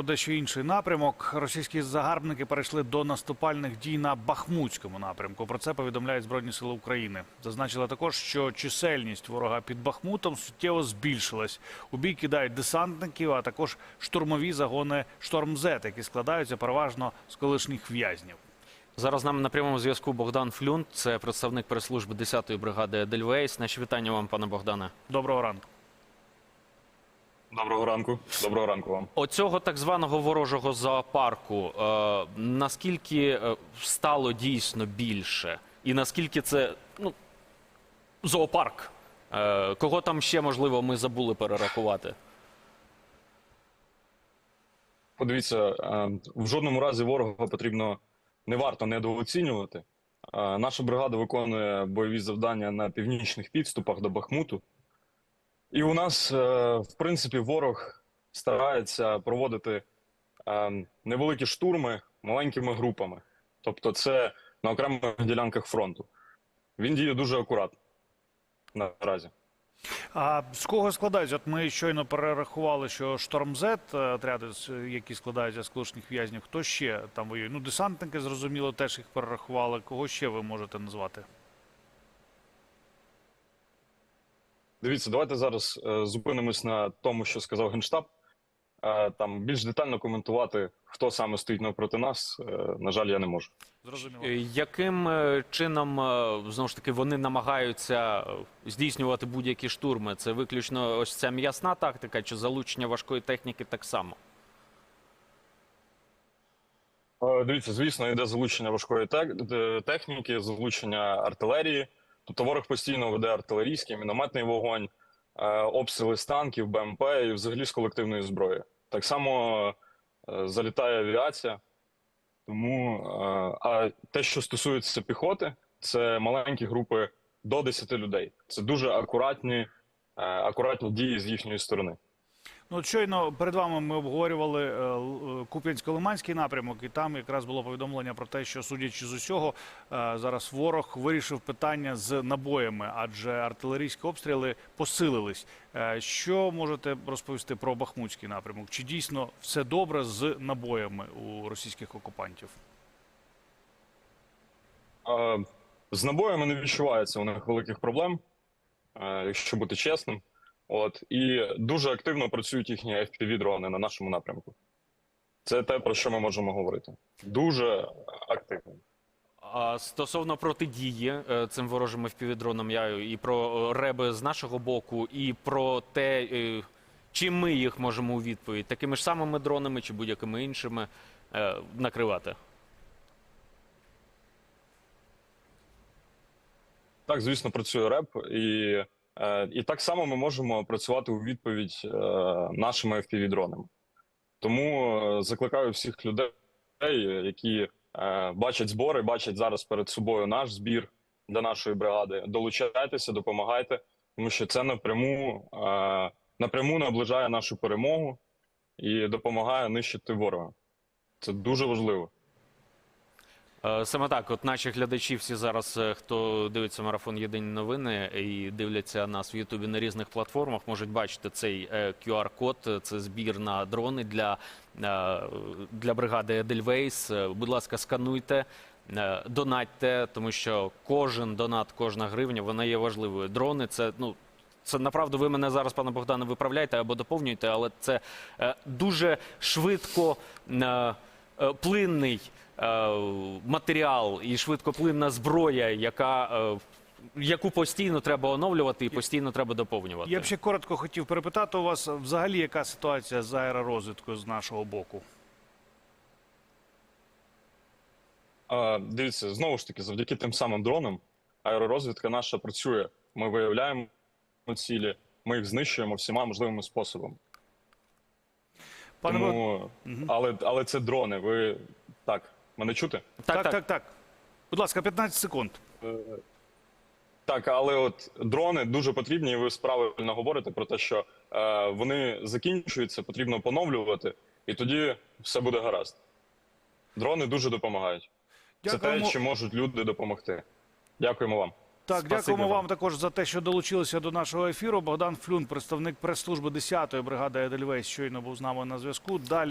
про дещо інший напрямок. Російські загарбники перейшли до наступальних дій на Бахмутському напрямку. Про це повідомляють Збройні Сили України. Зазначили також, що чисельність ворога під Бахмутом суттєво збільшилась. У бій кидають десантників, а також штурмові загони «Штормзет», які складаються переважно з колишніх в'язнів. Зараз з нами на прямому зв'язку Богдан Флюнт, це представник прес-служби 10-ї бригади Едельвейс. Наші вітання вам, пане Богдане. Доброго ранку. Доброго ранку. Доброго ранку вам. Оцього так званого ворожого зоопарку е, наскільки е, стало дійсно більше, і наскільки це ну, зоопарк? Е, кого там ще можливо ми забули перерахувати? Подивіться, е, в жодному разі ворога потрібно не варто недооцінювати. Е, Наша бригада виконує бойові завдання на північних підступах до Бахмуту. І у нас, е, в принципі, ворог старається проводити е, невеликі штурми маленькими групами. Тобто, це на окремих ділянках фронту. Він діє дуже акуратно наразі. А з кого складаються? От ми щойно перерахували, що «Штормзет», отряди, які складаються з колишніх в'язнів. Хто ще там воює? Ну, десантники, зрозуміло, теж їх перерахували. Кого ще ви можете назвати? Дивіться, давайте зараз е, зупинимось на тому, що сказав Генштаб. Е, там більш детально коментувати, хто саме стоїть навпроти нас, е, на жаль, я не можу. Зрозуміло. Е, Яким е, чином е, знову ж таки вони намагаються здійснювати будь-які штурми? Це виключно ось ця м'ясна тактика чи залучення важкої техніки так само? Е, Дивіться, звісно, йде залучення важкої техніки, залучення артилерії. Тобто ворог постійно веде артилерійський, мінометний вогонь, е, обстріли з танків, БМП і взагалі з колективної зброї. Так само е, залітає авіація. Тому е, а те, що стосується піхоти, це маленькі групи до 10 людей. Це дуже акуратні, акуратні дії з їхньої сторони. Ну, от щойно перед вами ми обговорювали е, е, Куп'янсько-Лиманський напрямок, і там якраз було повідомлення про те, що, судячи з усього, е, зараз ворог вирішив питання з набоями, адже артилерійські обстріли посилились. Що можете розповісти про Бахмутський напрямок? Чи дійсно все добре з набоями у російських окупантів? З набоями не відчувається у них великих проблем, якщо бути чесним. От і дуже активно працюють їхні FPV-дрони на нашому напрямку. Це те, про що ми можемо говорити. Дуже активно. А стосовно протидії е, цим ворожим впівдронам, я і про е, реби з нашого боку, і про те, е, чим ми їх можемо у відповідь такими ж самими дронами чи будь-якими іншими накривати. Так, звісно, працює реп, і, і так само ми можемо працювати у відповідь е, нашими FPV-дронами. Тому е, закликаю всіх людей, які е, бачать збори, бачать зараз перед собою наш збір для нашої бригади. Долучайтеся, допомагайте, тому що це напряму, е, напряму наближає нашу перемогу і допомагає нищити ворога. Це дуже важливо. Е, Саме так, от наші глядачі всі зараз, е, хто дивиться марафон Єдині новини і дивляться нас в Ютубі на різних платформах, можуть бачити цей е, QR-код. Це збір на дрони для, для бригади Едельвейс. Будь ласка, скануйте. Донатьте, тому що кожен донат, кожна гривня, вона є важливою. Дрони це ну це направду ви мене зараз, пане Богдане, виправляйте або доповнюєте, але це дуже швидко плинний е, матеріал і швидкоплинна зброя, яка, е, яку постійно треба оновлювати і постійно треба доповнювати. Я б ще коротко хотів перепитати у вас, взагалі, яка ситуація з аеророзвідкою з нашого боку? А, Дивіться, знову ж таки, завдяки тим самим дронам аеророзвідка наша працює. Ми виявляємо цілі, ми їх знищуємо всіма можливими способами. Пане Тому, але, але це дрони. Ви так, мене чути? так, так, так. Будь ласка, 15 секунд. Е, Так, але от дрони дуже потрібні, і ви правильно говорите про те, що е, вони закінчуються, потрібно поновлювати, і тоді все буде гаразд. Дрони дуже допомагають. Це Дякуємо. те, чи можуть люди допомогти. Дякуємо вам. Так, дякуємо вам. вам також за те, що долучилися до нашого ефіру. Богдан Флюн, представник прес-служби 10-ї бригади Едельвейс, щойно був з нами на зв'язку. Далі.